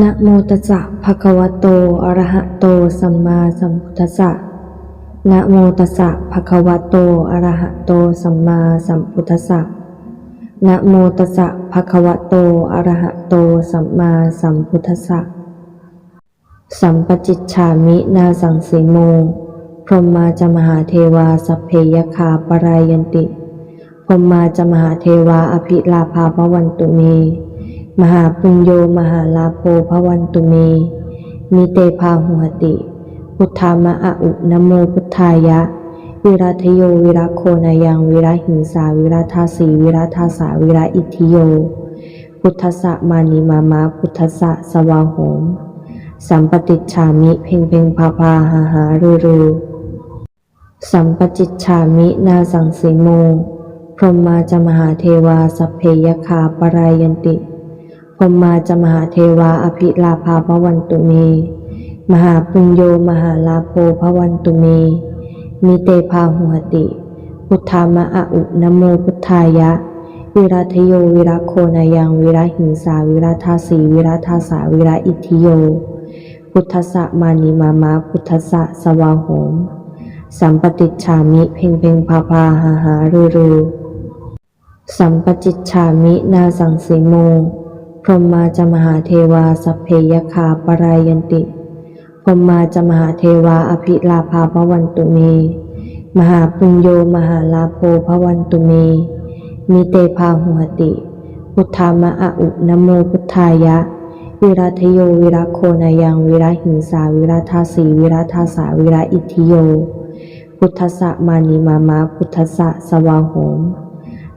นะโมตัสสะภะคะวะโต อะระหะโต สัมมาสัมพุทธัสสะ นะโมตัสสะภะคะวะโต อะระหะโต สัมมาสัมพุทธัสสะ นะโมตัสสะภะคะวะโต อะระหะโต สัมมาสัมพุทธัสสะ สัมปจิจฉามินาสังสีโม พรหมาจมหาเทวาสัพเพยคาปรายันติ พรหมาจมหาเทวาอภิลาภาภวันตุเม มหาปุญโยมหาลาโภภวันตุเม มิเตภาหุหติ พุทธามะอุนโมพุทธายะ วิรัทโยวิรัโคนายังวิรหิงสาวิรัทาสีวิรัทาสาวิระอิทิโย พุทธสะมานิมามาพุทธสะสวาโหม สัมปติจฉามิเพ่งเพ่งพาพาหาหารือรือสัมปจิจฉามินาสังสีโม พรหมาจมหาเทวาสัพเพยคาปรายันติ พรหมาจมหาเทวาอภิลาภาภวันตุเม มหาปุญโยมหาลาโภภวันตุเม มิเตภาหุหติ พุทธามะอุนโมพุทธายะ วิรัทโยวิรัโคนายังวิรหิงสาวิรัทาสีวิรัทาสาวิระอิทธิโย พุทธะมานิมามาพุทธะสวาโหม สัมปติจฉามิเพ่งเพ่งพาพาหาหารือรือสัมปจิจฉามินาสังสีโม พรหมาจมหาเทวาสัพเพยคาปรายันติ พรหมาจมหาเทวาอภิลาภาภวันตุเม มหาปุญโยมหาลาโภภวันตุเมมิเตภาหุหติ พุทธามะอะอุนโมพุทธายะ วิรัทโยวิรัโคนายังวิระหิงสาวิรัทาสีวิรัทาสาวิระอิทิโย พุทธะมานิมามาพุทธะสวาโหม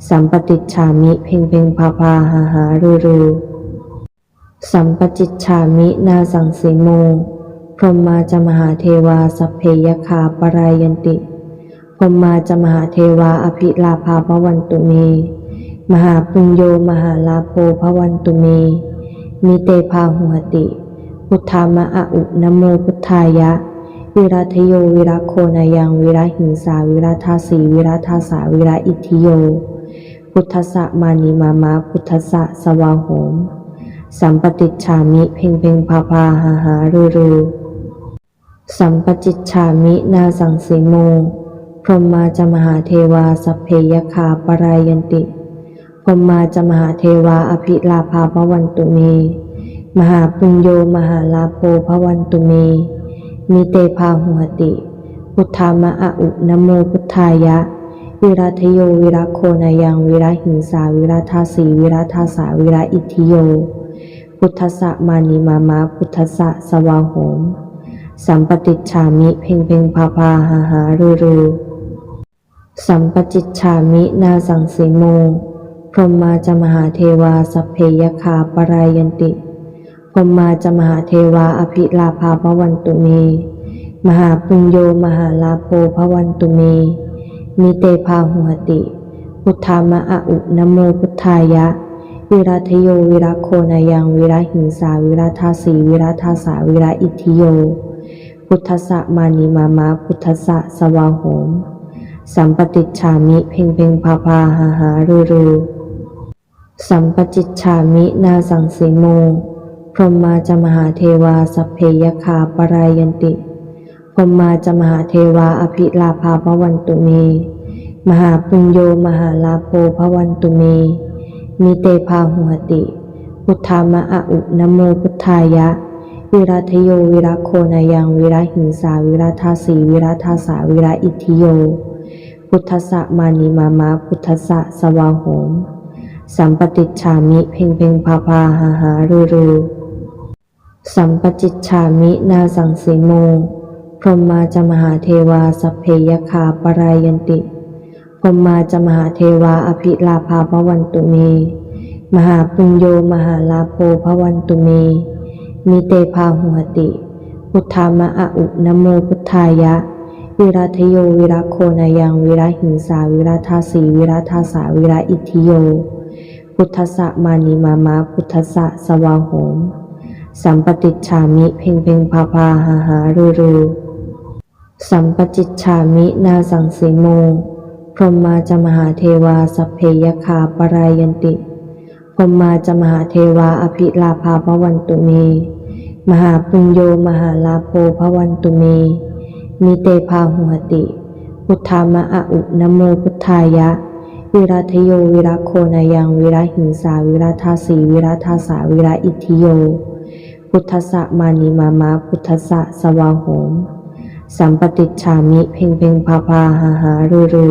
สัมปติจฉามิเพ่งเพ่งพาพาหาหารือรือ สัมปจิจฉามินาสังสีโม พรหมาจมหาเทวาสัพเพยคาปรายันติ พรหมาจมหาเทวาอภิลาภาภวันตุเม มหาปุญโยมหาลาโภภวันตุเมมิเตภาหุหติ พุทธามะอุนโมพุทธายะ วิรัทโยวิรัโคนายังวิระหิงสาวิรัทาสีวิรัทาสาวิระอิทิโย พุทธสะมานิมามาพุทธสะสวาโหม สัมปติจฉามิเพ่งเพ่งพาพาหาหารือรือสัมปจิจฉามินาสังสีโม พรหมาจมหาเทวาสัพเพยคาปรายันติ พรหมาจมหาเทวาอภิลาภาภวันตุเม มหาปุญโยมหาลาโภภวันตุเมมิเตภาหุหติ พุทธามะอะอุนโมพุทธายะ วิรัทโยวิรัโคนายังวิรหิงสาวิรัทาสีวิรัทาสาวิระอิทิโย พุทธะมานิมามาพุทธะสวาโหม สัมปติจฉามิเพ่งเพ่งพาพาหาหารือรือสัมปจิจฉามินาสังสีโม พรหมาจมหาเทวาสัพเพยคาปรายันติ พรหมาจมหาเทวาอภิลาภาภวันตุเม มหาปุญโยมหาลาโภภวันตุเม มิเตภาหุหติ พุทธามะอะอุนโมพุทธายะ วิรัทโยวิรัโคนายังวิระหิงสาวิรัทาสีวิรัทาสาวิระอิทิโย พุทธะมานิมามาพุทธะสวาโหม สัมปติจฉามิเพ่งเพ่งพาพาหาหารือรือสัมปจิจฉามินาสังสีโม พรหมาจมหาเทวาสัพเพยคาปรายันติ พรหมาจมหาเทวาอภิลาภาภวันตุเม มหาปุญโยมหาลาโภภวันตุเม มิเตภาหุหติ พุทธามะอะอุนโมพุทธายะ วิรัทโยวิรัโคนายังวิระหิงสาวิรัทาสีวิรัทาสาวิระอิทิโย พุทธสะมานิมามาพุทธสะสวาโหม สัมปติจฉามิเพ่งเพ่งพาพาหาหารือรือสัมปจิจฉามินาสังสีโม พรหมาจมหาเทวาสัพเพยคาปรายันติ พรหมาจมหาเทวาอภิลาภาภวันตุเม มหาปุญโยมหาลาโภภวันตุเม มิเตภาหุหติ พุทธามะอะอุนโมพุทธายะ วิรัทโยวิรัโคนายังวิระหิงสาวิรัทาสีวิรัทาสาวิระอิทิโย พุทธะมานิมามาพุทธะสวาโหม สัมปติจฉามิเพ่งเพ่งพาพาหาหารือรือสัมปจิจฉามินาสังสีโม พรหมาจมหาเทวาสัพเพยคาปรายันติ พรหมาจมหาเทวาอภิลาภาภวันตุเม มหาปุญโยมหาลาโภภวันตุเมมิเตภาหุหติ พุทธามะอะอุนโมพุทธายะ วิรัทโยวิรัโคนายังวิระหิงสาวิรัทาสีวิรัทาสาวิระอิทิโย พุทธะมานิมามาพุทธะสวาโหมสัมปติจฉามิเพ่งเพ่งพาพาหาหารูรู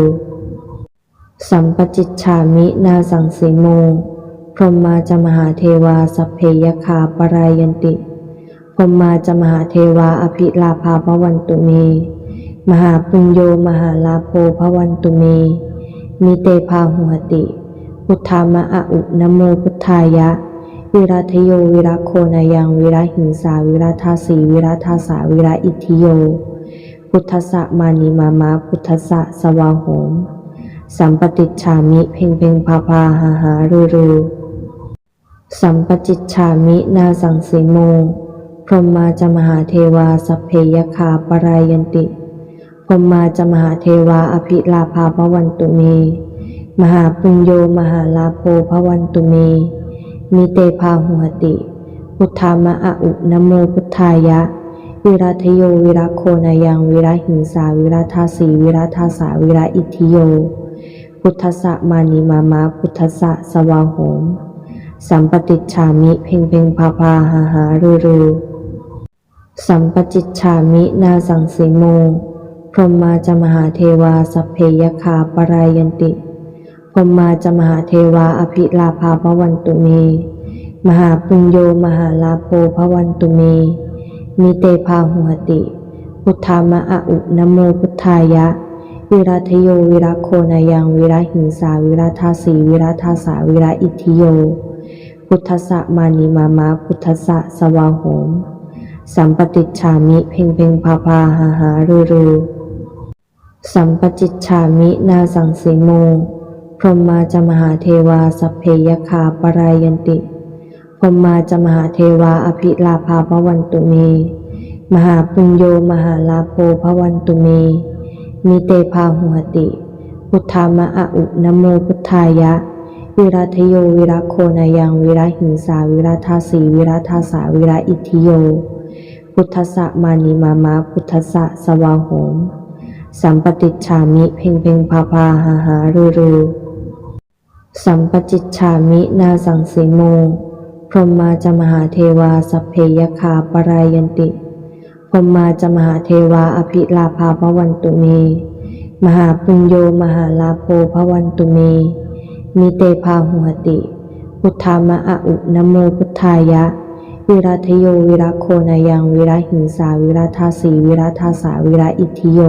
สัมปจิจฉามินาสังสีโม พรหมาจมหาเทวาสัพเพยคาปรายันติ พรหมาจมหาเทวาอภิลาภาภวันตุเม มหาปุญโยมหาลาโภภวันตุเมมิเตภาหุหติ พุทธามะอะอุนโมพุทธายะ วิรัทโยวิรัโคนายังวิระหิงสาวิรัทาสีวิรัทาสาวิระอิทิโย พุทธะมานิมามาพุทธะสวาโหม สัมปติจฉามิเพ่งเพ่งพาพาหาหารูรูสัมปจิจฉามินาสังสีโม พรหมาจมหาเทวาสัพเพยคาปรายันติ พรหมาจมหาเทวาอภิลาภาภวันตุเม มหาปุญโยมหาลาโภภวันตุเมมิเตภาหุหติ พุทธามะอุนโมพุทธายะ วิรัทโยวิรัโคนายังวิรหิงสาวิรัทาสีวิรัทาสาวิระอิทิโย พุทธสะมานิมามาพุทธสะสวาโหม สัมปติจฉามิเพ่งเพ่งพาพาหาหารูรูสัมปจิจฉามินาสังสีโม พรหมาจมหาเทวาสัพเพยคาปรายันติ พรหมาจมหาเทวาอภิลาภาภวันตุเม มหาปุญโยมหาลาโภภวันตุเมมิเตภาหุหติ พุทธามะอุนโมพุทธายะ วิรัทโย วิรัโคนายังวิระหิงสา วิรัทาสีวิรัทาสาวิระอิทิโย พุทธะมานิมามาพุทธะสวาโหม สัมปติจฉามิเพ่งเพ่งพาพาหาหารูรูสัมปจิจฉามินาสังสีโม พรหมาจมหาเทวาสัพเพยคาปรายันติ พรหมาจมหาเทวาอภิลาภาภวันตุเม มหาปุญโยมหาลาโภภวันตุเม มิเตภาหุหติ พุทธามะอะอุนโมพุทธายะ วิรัทโยวิรัโคนายังวิระหิงสาวิรัทาสีวิรัทาสาวิระอิทิโย พุทธะมานิมามาพุทธะสวาโหม สัมปติจฉามิเพ่งเพ่งพาพาหาหารูรูสัมปจิจฉามินาสังสีโม พรหมาจมหาเทวาสัพเพยคาปรายันติ พรหมาจมหาเทวาอภิลาภาภวันตุเม มหาปุญโยมหาลาโภภวันตุเม มิเตภาหุหติ พุทธามะอะอุนะโมพุทธายะ วิรัทโยวิรัโคนายังวิรหิงสาวิรัทาสีวิรัทาสาวิระอิทิโย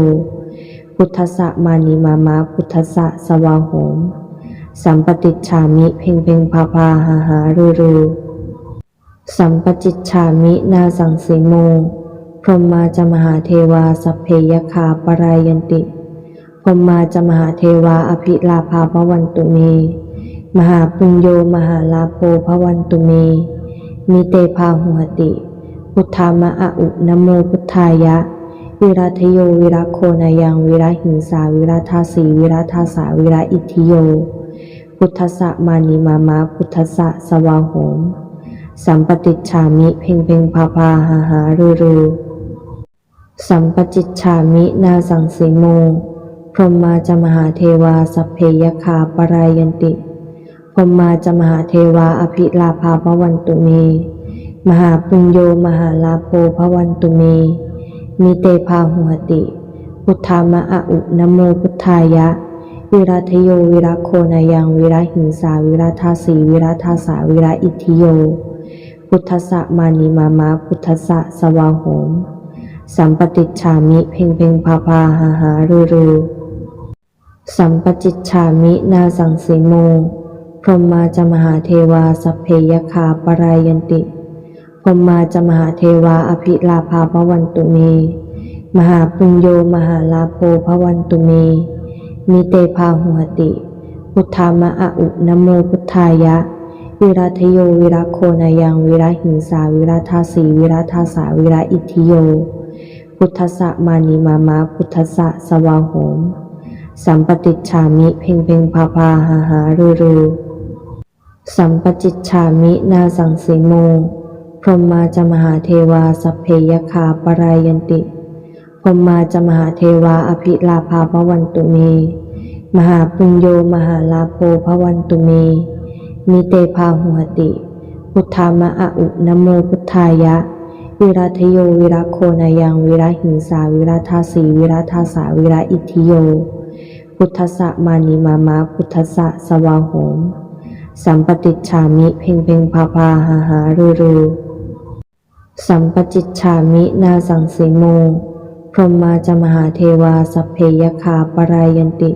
พุทธะมานิมามาพุทธะสวาโหม สัมปติจฉามิเพ่งเพ่งพาพาหาหารูรูสัมปจิจฉามินาสังสีโม พรหมาจมหาเทวาสัพเพยคาปรายันติพรหมาจมหาเทวาอภิลาภาภวันตุเม มหาปุญโยมหาลาโภภวันตุเม มิเตภาหุหติ พุทธามะอุนโมพุทธายะ วิรัทโยวิรัโคนายังวิระหิงสาวิรัทาสีวิรัทาสาวิระอิทิโย พุทธะมานิมามาพุทธะสวาโหมสัมปติจฉามิเพ่งเพ่งพาพาหาหารูรู สัมปจิจฉามินาสังสีโม พรหมาจมหาเทวาสัพเพยคาปรายันติ พรหมาจมหาเทวาอภิลาภาภวันตุเม มหาปุญโยมหาลาโภภวันตุเมมิเตภาหุหติ พุทธามะอะอุนโมพุทธายะ วิรัทโยวิรัโคนายังวิระหิงสาวิรัทาสีวิรัทาสาวิระอิทิโย พุทธะมานิมามาพุทธะสวาโหม สัมปติจฉามิเพ่งเพ่งพาพาหาหารูรูสัมปจิจฉามินาสังสีโม พรหมาจมหาเทวาสัพเพยคาปรายันติ พรหมาจมหาเทวาอภิลาภาภวันตุเม มหาปุญโยมหาลาโภภวันตุเม มิเตภาหุหติ พุทธามะอะอุนโมพุทธายะ วิรัทโยวิรัโคนายังวิรหิงสาวิรัทาสีวิรัทาสาวิระอิทิโย พุทธสะมานิมามาพุทธสะสวาโหม สัมปติจฉามิเพ่งเพ่งพาพาหาหารูรูสัมปจิตฉามินาสังสีโม พรหมาจมหาเทวาสัพเพยคาปรายันติ พรหมาจมหาเทวาอภิลาภาภวันตุเม มหาปุญโยมหาลาโภภวันตุเม มิเตภาหุหติ พุทธามะอะอุนโมพุทธายะ วิรัทโยวิรัโคนายังวิระหิงสาวิรัทาสีวิรัทาสาวิระอิทิโย พุทธะมานิมามาพุทธะสวาโหม สัมปติชามิเพ่งเพ่งพาพาหาหารือรือสัมปจิตฉามินาสังสีโม พรหมาจมหาเทวาสัพเพยคาปรายันติ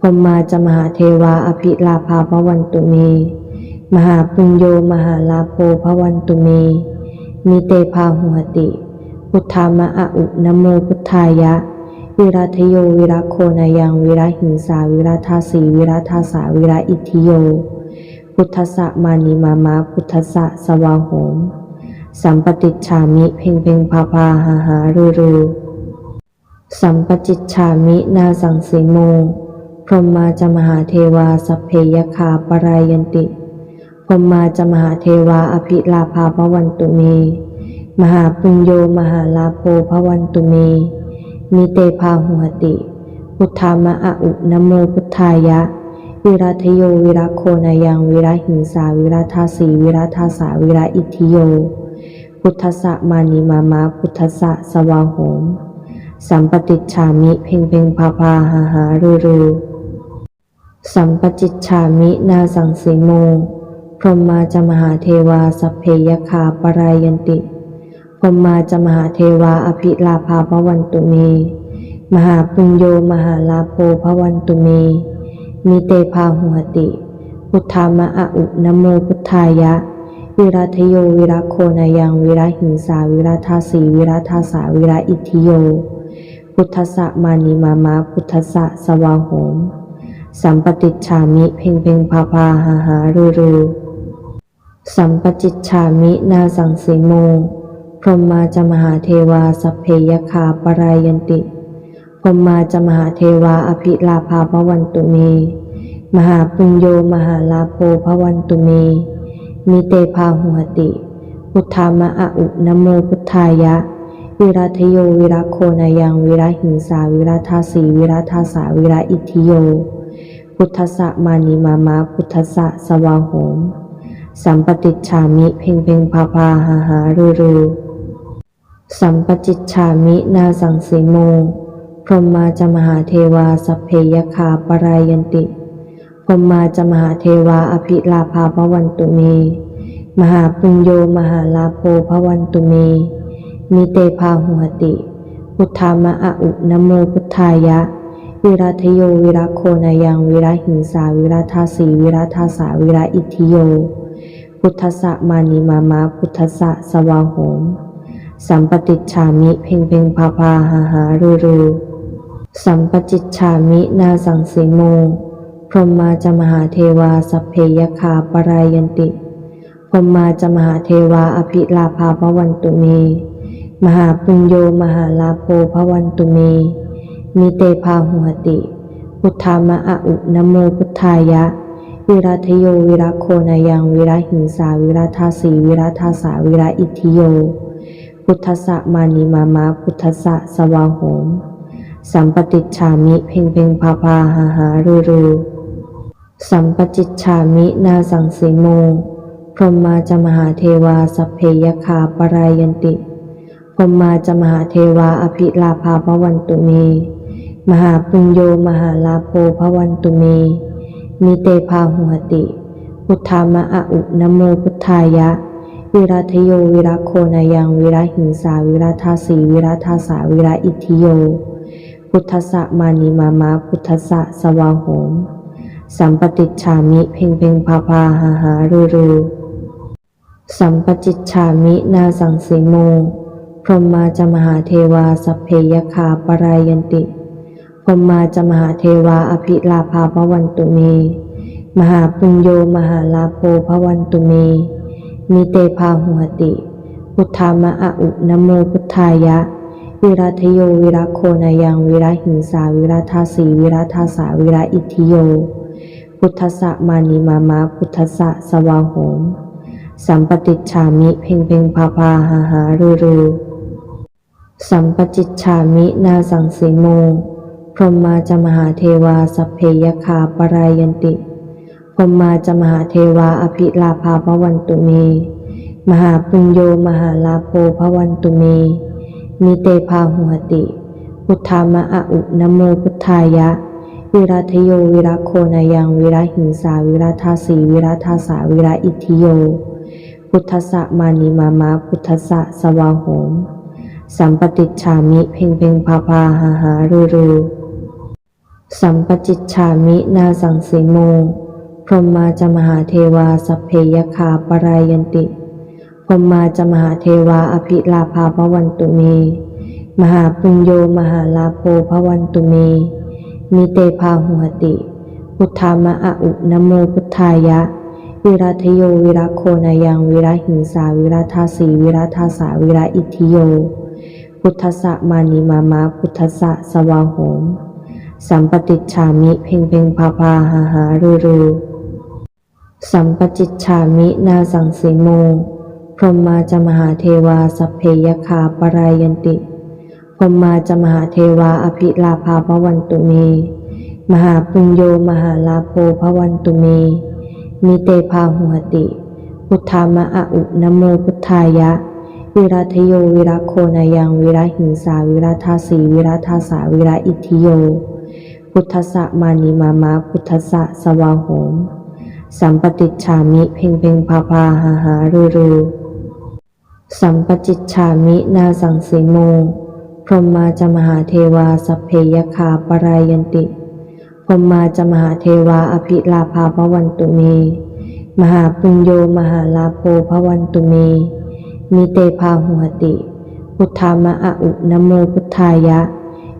พรหมาจมหาเทวาอภิลาภาภวันตุเม มหาปุญโยมหาลาโภภวันตุเม มิเตภาหุหติ พุทธามะอะอุนโมพุทธายะ วิรัทโยวิรัโคนายังวิระหิงสาวิรัทาสีวิรัทาสาวิระอิทิโย พุทธสะมานิมามาพุทธสะสวาโหม สัมปติชามิเพ่งเพ่งพาพาหาหารือรือสัมปจิตฉามินาสังสีโม พรหมาจมหาเทวาสัพเพยคาปรายันติ พรหมาจมหาเทวาอภิลาภาภวันตุเม มหาปุญโยมหาลาโภภวันตุเม มิเตภาหุหติ พุทธามะอุนโมพุทธายะ วิรัทโยวิรัโคนายังวิรหิงสาวิรัทาสีวิรัทาสาวิระอิทิโย พุทธสะมานิมามาพุทธสะสวาโหม สัมปติชฉามิเพ่งเพ่งพาพาหาหารือรือสัมปจิตฉามินาสังสีโม พรหมาจมหาเทวาสัพเพยคาปรายันติ พรหมาจมหาเทวาอภิลาภาภวันตุเม มหาปุญโยมหาลาโภภวันตุเม มิเตภาหุหติ พุทธามะอะอุนโมพุทธายะ วิรัทโยวิรัโคนายังวิระหิงสาวิรัทาสีวิรัทาสาวิระอิทิโย พุทธะมานิมามาพุทธะสวาโหม สัมปติชามิเพ่งเพ่งพาพาหาหารือรือ สัมปจิตฉามินาสังสีโม พรหมาจมหาเทวาสัพเพยคาปรายันติ พรหมาจมหาเทวาอภิลาภาภวันตุเม มหาปุญโยมหาลาโภภวันตุเม มิเตภาหุหติ พุทธามะอะอุนโมพุทธายะ วิรัทโยวิรัโคนายังวิระหิงสาวิรัทาสีวิรัทาสาวิระอิทิโย พุทธะมานิมามาพุทธะสวาโหม สัมปติชามิเพ่งเพ่งพาพาหาหารือรือสัมปจิตฉามินาสังสีโม พรหมาจมหาเทวาสัพเพยคาปรายันติ พรหมาจมหาเทวาอภิลาภาภวันตุเม มหาปุญโยมหาลาโภภวันตุเมมิเตภาหุหติ พุทธามะอุนโมพุทธายะ วิรัทโยวิรัโคนายังวิรหิงสาวิรัทาสีวิรัทาสาวิระอิทิโย พุทธสะมานิมามาพุทธสะสวาโหม สัมปติชฉามิเพ่งเพ่งพาพาหาหารือรือสัมปจิตฉามินาสังสีโม พรหมาจมหาเทวาสัพเพยคาปรายันติ พรหมาจมหาเทวาอภิลาภาภวันตุเม มหาปุญโยมหาลาโภภวันตุเม มิเตภาหุหติ พุทธามะอะอุนโมพุทธายะ วิรัทโย วิรัโคนายังวิรหิงสา วิรัทาสีวิรัทาสาวิระอิทิโย พุทธะมานิมามาพุทธะสวาโหม สัมปติชามิ เพ่งเพ่งพาพาหาหารือรือสัมปจิตฉามินาสังสีโม พรหมาจมหาเทวาสัพเพยคาปรายันติ พรหมาจมหาเทวาอภิลาภาภวันตุเม มหาปุญโยมหาลาโภภวันตุเม มิเตภาหุหติ พุทธามะอุนโมพุทธายะ วิรัทโยวิรัโคนายังวิระหิงสาวิรัทาสีวิรัทาสาวิระอิทิโย พุทธสะมานิมามาพุทธสะสวาโหม สัมปติชามิเพ่งเพ่งพาพาหาหารือรือสัมปจิตฉามินาสังสีโม พรหมาจมหาเทวาสัพเพยคาปรายันติ พรหมาจมหาเทวาอภิลาภาภวันตุเมมหาปุญโยมหาลาโภภวันตุเมมิเตภาหุหติ พุทธามะอะอุนโมพุทธายะ วิรัทโยวิรัโคนายังวิรหิงสาวิรัทาสีวิรัทาสาวิระอิทิโย พุทธะมานิมามาพุทธะสวาโหม สัมปติจฉามิเพ่งเพ่งพาพาหาหารูรูสัมปจิจฉามินาสังสีโม พรหมาจมหาเทวาสัพเพยคาปรายันติ พรหมาจมหาเทวาอภิลาภาพวันตุเม มหาปุญโยมหาลาโภพวันตุเม มิเตภาหุหติ พุทธามะอุนโมพุทธายะ วิรัทโยวิรัโคนายังวิระหิงสาวิรัทาสีวิรัทาสาวิระอิทิโย พุทธะมานิมามาพุทธะสวาโหมสัมปติจฉามิเพ่งเพ่งพาพาหาหารูรู สัมปจิจฉามินาสังสีโม พรหมาจมหาเทวาสัพเพยคาปรายันติ พรหมาจมหาเทวาอภิลาภาพวันตุเม มหาปุญโยมหาลาโภพวันตุเม มิเตภาหุหติ พุทธามะอุนโมพุทธายะ วิรัทโยวิรัโคนายังวิระหิงสาวิรัทาสีวิรัทาสาวิระอิทิโย พุทธสะมานิมามาพุทธสะสวาโหม สัมปติจฉามิเพ่งเพ่งพาพาหาหารูรูสัมปจิจฉามินาสังสีโม พรหมาจมหาเทวาสัพเพยคาปรายันติ พรหมาจมหาเทวาอภิลาภาพวันตุเม มหาปุญโยมหาลาโภพวันตุเม มิเตภาหุหติ พุทธามะอุนโมพุทธายะ วิรัทโยวิรัโคนายังวิระหิงสาวิรัทาสีวิรัทาสาวิระอิทิโย พุทธสะมานิมามาพุทธสะสวาโหม สัมปติจฉามิเพ่งเพ่งพาพาหาหารูรูสัมปจิจฉามินาสังสีโม พรหมาจมหาเทวาสัพเพยคาปรายันติ พรหมาจมหาเทวาอภิลาภาพวันตุเม มหาปุญโยมหาลาโภพวันตุเม มิเตภาหุหติ พุทธามะอะอุนโมพุทธายะ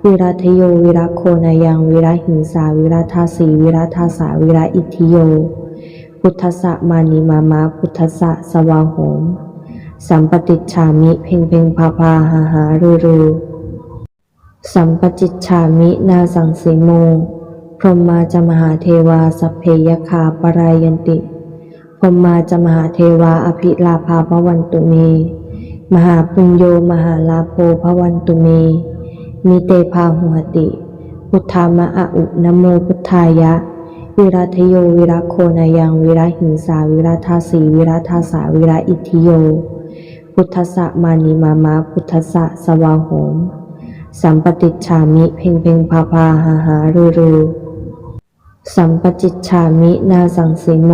วิรัทโยวิรัโคนายังวิระหิงสาวิรัทาสีวิรัทาสาวิระอิทิโย พุทธะมานิมามาพุทธะสวาโหม สัมปติจฉามิเพ่งเพ่งพาพาหาหารูรูสัมปจิจฉามินาสังสีโม พรหมาจะมหาเทวาสัพเพยคาปรายันติ พรหมาจะมหาเทวาอภิลาภาพวันตุเม มหาปุญโยมหาลาโภพวันตุเม มิเตภาหุหติ พุทธามะอะอุนโมพุทธายะ วิรัทโยวิรัโคนายังวิระหิงสาวิรัทาสีวิรัทาสาวิระอิทิโย พุทธะมานิมามาพุทธะสวาโหม สัมปติจฉามิเพ่งเพ่งพาพาหาหารูรูสัมปจิจฉามินาสังสีโม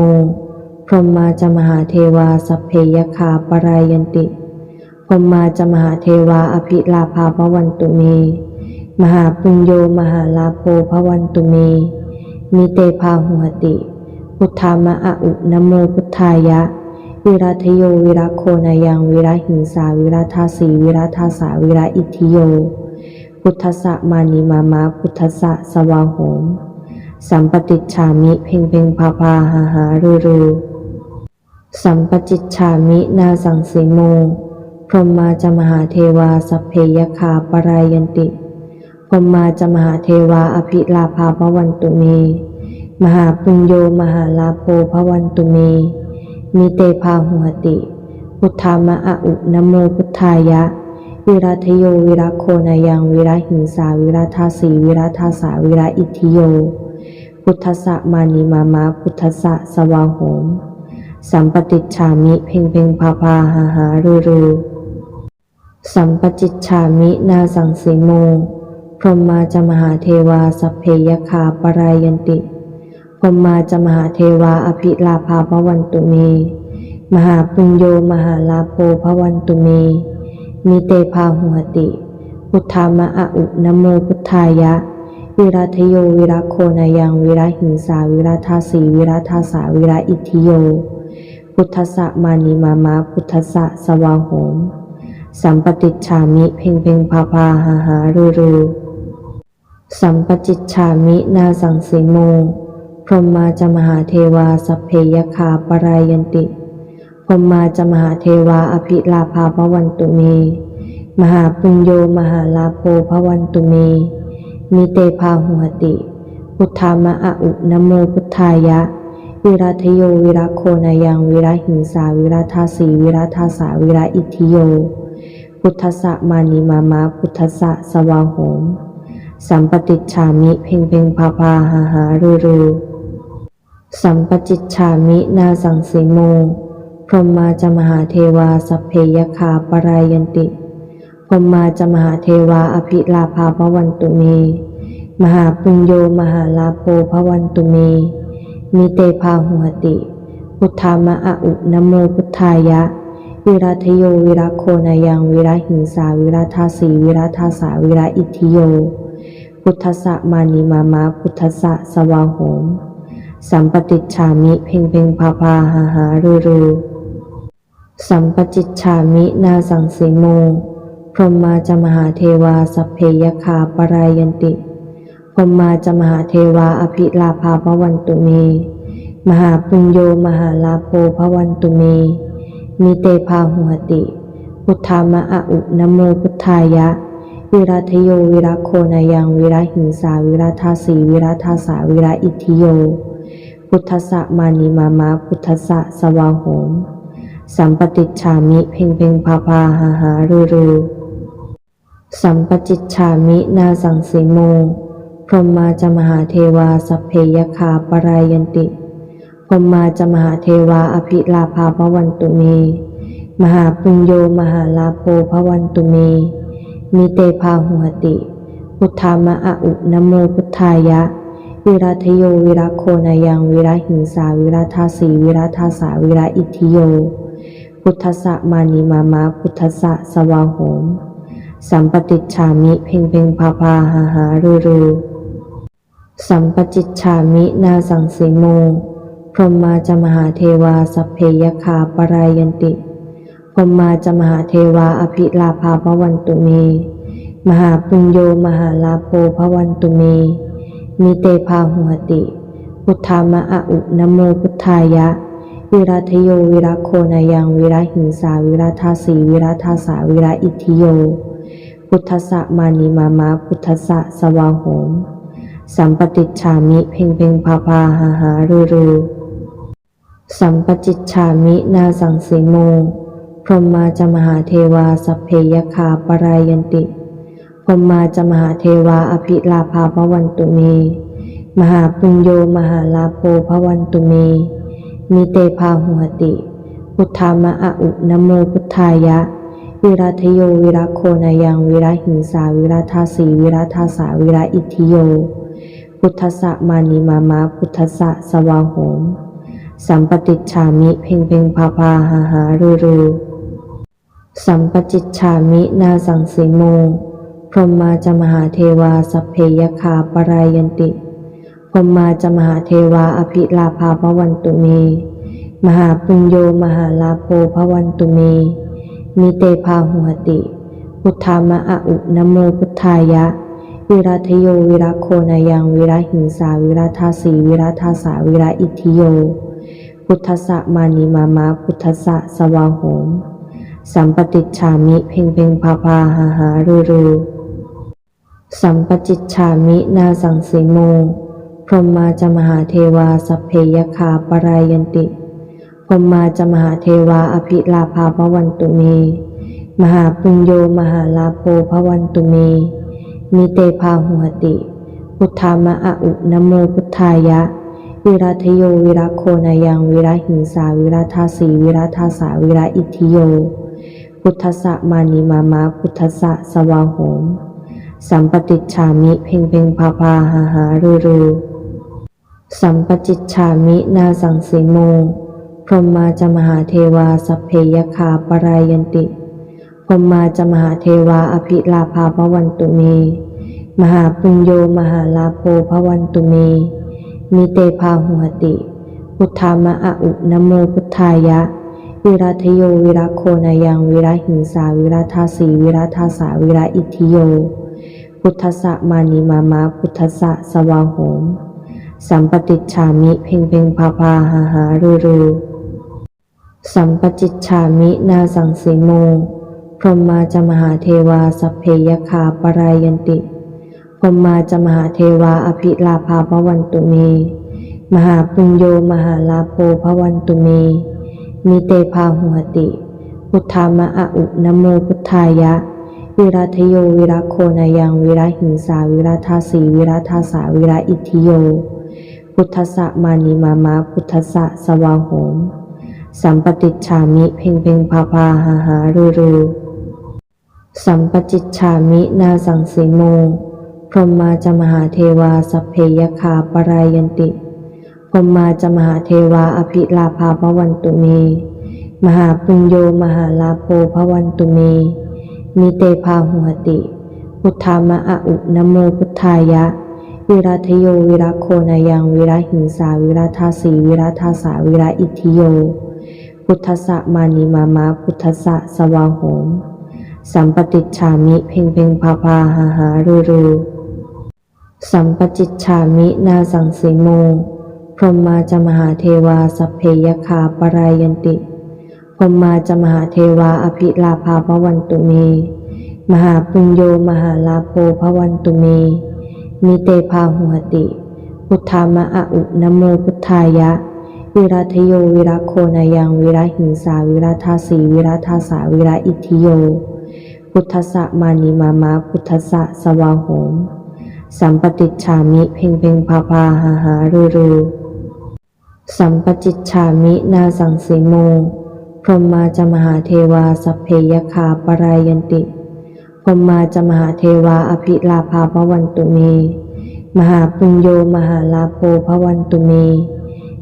พรหมาจะมหาเทวาสัพเพยคาปรายันติ พรหมาจะมหาเทวาอภิลาภาพวันตุเม มหาปุญโยมหาลาโภพวันตุเมมิเตภาหุหติ พุทธามะอะอุนโมพุทธายะ วิรัทโยวิรัโคนายังวิรหิงสาวิรัทาสีวิรัทาสาวิระอิทิโย พุทธะมานิมามาพุทธะสวาโหมสัมปติจฉามิเพ่งเพ่งพาพาหาหารูรูสัมปจิจฉามินาสังสีโม พรหมาจะมหาเทวาสัพเพยคาปรายันติ พรหมาจะมหาเทวาอภิลาภาพวันตุเม มหาปุญโยมหาลาโภพวันตุเมมิเตภาหุหติ พุทธามะอุนโมพุทธายะ วิรัทโยวิรัโคนายังวิระหิงสาวิรัทาสีวิรัทาสาวิระอิทิโย พุทธะมานิมามาพุทธะสวาโหม สัมปติจฉามิเพ่งเพ่งพาพาหาหารูรู สัมปจิจฉามินาสังสีโม พรหมาจะมหาเทวาสัพเพยคาปรายันติ พรหมาจะมหาเทวาอภิลาภาพวันตุเม มหาปุญโยมหาลาโภพวันตุเมมิเตภาหุหติ พุทธามะอะอุนโมพุทธายะ วิรัทโยวิรัโคนายังวิระหิงสาวิรัทาสีวิรัทาสาวิระอิทิโย พุทธะมานิมามาพุทธะสวาโหม สัมปติจฉามิเพ่งเพ่งพาพาหาหารูรูสัมปจิจฉามินาสังสีโม พรหมาจะมหาเทวาสัพเพยคาปรายันติ พรหมาจะมหาเทวาอภิลาภาพวันตุเม มหาปุญโยมหาลาโภพวันตุเม มิเตภาหุหติ พุทธามะอะอุนะโมพุทธายะ วิรัทโยวิรัโคนายังวิรหิงสาวิรัทาสีวิรัทาสาวิระอิทิโย พุทธสะมานิมามาพุทธสะสวาโหม สัมปติชฉามิเพ่งเพ่งพาพาหาหารือรือสัมปจิตฉามินาสังสีโม พรหมาจะมหาเทวาสัพเพยคาปรายันติ พรหมาจะมหาเทวาอภิลาภาภวันตุเม มหาปุญโยมหาลาโภภวันตุเม มิเตภาหุหติ พุทธามะอุนโมพุทธายะ วิรัทโย วิรัโคนายังวิรหิงสา วิรัทาสีวิรัทาสา วิระอิทิโย พุทธะมานิมามาพุทธะสวาโหม สัมปติชฉามิเพ่งเพ่งพาพาหาหารือรือสัมปจิตฉามินาสังสีโม พรหมาจะมหาเทวาสัพเพยคาปรายันติพรหมาจะมหาเทวาอภิลาภาภวันตุเม มหาปุญโยมหาลาโภภวันตุเม มิเตภาหุหติ พุทธามะอะอุนโมพุทธายะ วิรัทโยวิรัโคนายังวิรหิงสาวิรัทาสีวิรัทาสาวิระอิทิโย พุทธะมานิมามาพุทธะสวาโหม สัมปติชามิเพ่งเพ่งพาพาหาหารือรือสัมปจิตฉามินาสังสีโม พรหมาจะมหาเทวาสัพเพยคาปรายันติ พรหมาจะมหาเทวาอภิลาภาภวันตุเม มหาปุญโยมหาลาโภภวันตุเม มิเตภาหุหติ พุทธามะอะอุนโมพุทธายะ วิรัทโยวิรัโคนายังวิระหิงสาวิรัทาสีวิรัทาสาวิระอิทิโย พุทธะมานิมามาพุทธะสวาโหม สัมปติชฉามิเพ่งเพ่งพาพาหาหารือรือสัมปจิตฉามินาสังสีโม รหมาจะมหาเทวาสัพเพยคาปรายันติพรหมาจะมหาเทวาอภิลาภาภวันตุเม มหาปุญโยมหาลาโภภวันตุเม มิเตภาหุหติ พุทธามะอุนโมพุทธายะ วิรัทโยวิรัโคนายังวิระหิงสาวิรัทาสีวิรัทาสาวิระอิทิโย พุทธะมานิมามาพุทธะสวาโหม สัมปติชามิเพ่งเพ่งพาพาหาหารือรือ สัมปจิตฉามินาสังสีโม พรหมาจะมหาเทวาสัพเพยคาปรายันติ พรหมาจะมหาเทวาอภิลาภาภวันตุเม มหาปุญโยมหาลาโภภวันตุเม มิเตภาหุหติ พุทธามะอุนโมพุทธายะ วิรัทโยวิรัโคนายังวิระหิงสาวิรัทาสีวิรัทาสาวิระอิทิโย พุทธะมานิมามาพุทธะสวาโหม สัมปติชามิเพ่งเพ่งพาพาหาหารือรือสัมปจิตฉามินาสังสีโม พรหมาจะมหาเทวาสัพเพยคาปรายันติ พรหมาจะมหาเทวาอภิลาภาภวันตุเม มหาปุญโยมหาลาโภภวันตุเมมิเตภาหุหติ พุทธามะอุนโมพุทธายะ วิรัทโยวิรัโคนายังวิรหิงสาวิรัทาสีวิรัทาสาวิระอิทิโย พุทธสะมานิมามาพุทธสะสวาโหม สัมปติชฉามิเพ่งเพ่งพาพาหาหารือรือสัมปจิตฉามินาสังสีโม พรหมาจะมหาเทวาสัพเพยคาปรายันติ พรหมาจะมหาเทวาอภิลาภาภวันตุเม มหาปุญโยมหาลาโภภวันตุเมมิเตภาหุหติ พุทธามะอุนโมพุทธายะ วิรัทโย วิรัโคนายังวิรหิงสา วิรัทาสีวิรัทาสาวิระอิทิโย พุทธะมานิมามาพุทธะสวาโหม สัมปติชฉามิเพ่งเพ่งพาพาหาหารือรือสัมปจิตฉามินาสังสีโม พรหมาจะมหาเทวาสัพเพยคาปรายันติ พรหมาจะมหาเทวาอภิลาภาภวันตุเม มหาปุญโยมหาลาโภภวันตุเม มิเตภาหุหติ พุทธามะอะอุนโมพุทธายะ วิรัทโยวิรัโคนายังวิระหิงสาวิรัทาสีวิรัทาสาวิระอิทิโย พุทธะมานิมามาพุทธะสวาโหม สัมปติชฉามิเพ่งเพ่งพาพาหาหารือรือสัมปจิตฉามินาสังสีโม พรหมาจะมหาเทวาสัพเพยคาปรายันติ พพรหมาจะมหาเทวาอภิลาภาพวันตุเมมหาปุญโยมหาลาโภพวันตุเมมิเตภาหุหติ พุทธามะอะอุนะโมพุทธายะ วิรัทโยวิรัโคนายังวิระหิงสาวิรัทาสีวิรัทาสาวิระอิทิโย พุทธะมานิมามาพุทธะสวาโหม สัมปติจฉามิเพ่งเพ่งพาพาหาหารูรูสัมปจิจฉามินาสังสีโม พรหมาจมหาเทวาสัพเพยคาปรายันติพรหมาจมหาเทวาอภิลาภาพวันตุเม มหาปุญโยมหาลาโภพวันตุเมมิเตภาหุหติ พุทธามะอุนโมพุทธายะ วิรัทโยวิรัโคนายังวิระหิงสาวิรัทาสีวิรัทาสาวิระอิทิโย พุทธะมานิมามาพุทธะสวาโหมสัมปติจฉามิเพ่งเพ่งพาพาหาหารูรู สัมปจิจฉามินาสังสีโม พรหมาจะมหาเทวาสัพเพยคาปรายันติ พรหมาจะมหาเทวาอภิลาภาพวันตุเม มหาปุญโยมหาลาโภพวันตุเมมิเตภาหุหติ พุทธามะอะอุนโมพุทธายะ วิรัทโยวิรัโคนายังวิรหิงสาวิรัทาสีวิรัทาสาวิระอิทิโย พุทธะมานิมามาพุทธะสวาหม สัมปติจฉามิเพ่งเพ่งพาพาหาหารูรูสัมปจิจฉามินาสังสีโม พรหมาจมหาเทวาสัพเพยคาปรายันติ พรหมาจมหาเทวาอภิลาภาพวันตุเม มหาปุญโยมหาลาโภพวันตุเม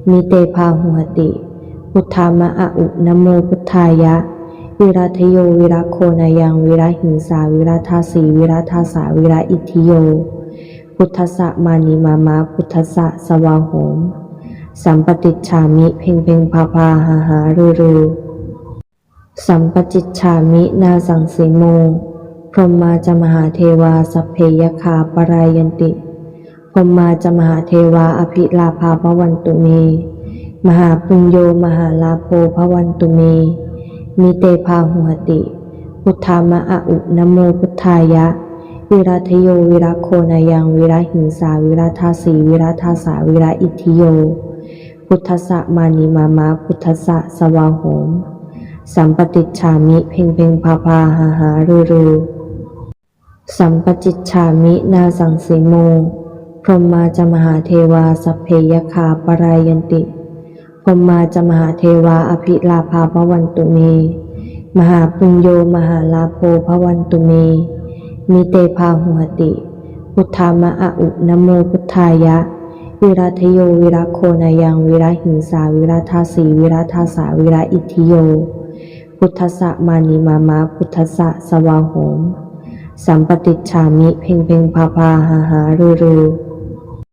มิเตภาหุหติ พุทธามะอุนะโมพุทธายะ วิรัทโยวิรัโคนายังวิระหิงสาวิรัทาสีวิรัทาสาวิระอิทิโย พุทธสะมานิมามาพุทธสะสวาโหม สัมปติจฉามิเพ่งเพ่งพาพาหาหารูรูสัมปจิจฉามินาสังสีโม พรหมาจะมหาเทวาสัพเพยคาปรายันติ พรหมาจะมหาเทวาอภิลาภาพวันตุเม มหาปุญโยมหาลาโภพวันตุเม มิเตภาหุหติ พุทธามะอุนโมพุทธายะ วิรัทโยวิรัโคนายังวิระหิงสาวิรัทาสีวิรัทาสาวิระอิทิโย พุทธะมานิมามาพุทธะสวาโหม สัมปติจฉามิเพ่งเพ่งพาพาหาหารูรูสัมปจิจฉามินาสังสีโม พรหมาจมหาเทวาสเพยคาปรายันติ พรหมาจมหาเทวาอภิลาภาพวันตุเม มหาปุญโยมหาลาภะพรัทโยวิรัโคนายังวิระหิงสาวิรัทาสีวิรัทาสาวิระอิทธิโยพุทธสะมานิมามาพุทธสะสวาโหมสัมปจิจฉามินาสังสีโมพรหมาจะมหาเทวาสัพเพยคาปรายันติพรหมาจะมหาเทวาอภิลาภาพวันตุเมมหาปุญโยมหาลาโภพวันตุเม มิเตภาหุหติ พุทธามะอะอุนโมพุทธายะ วิรัทโยวิรัโคนายังวิรัหิงสาวิรัทาสีวิรัทาสาวิรัอิทิโย พุทธะมานิมามะพุทธะสวาโหม สัมปติชามิเพ่งเพ่งพาพาหาหารูรู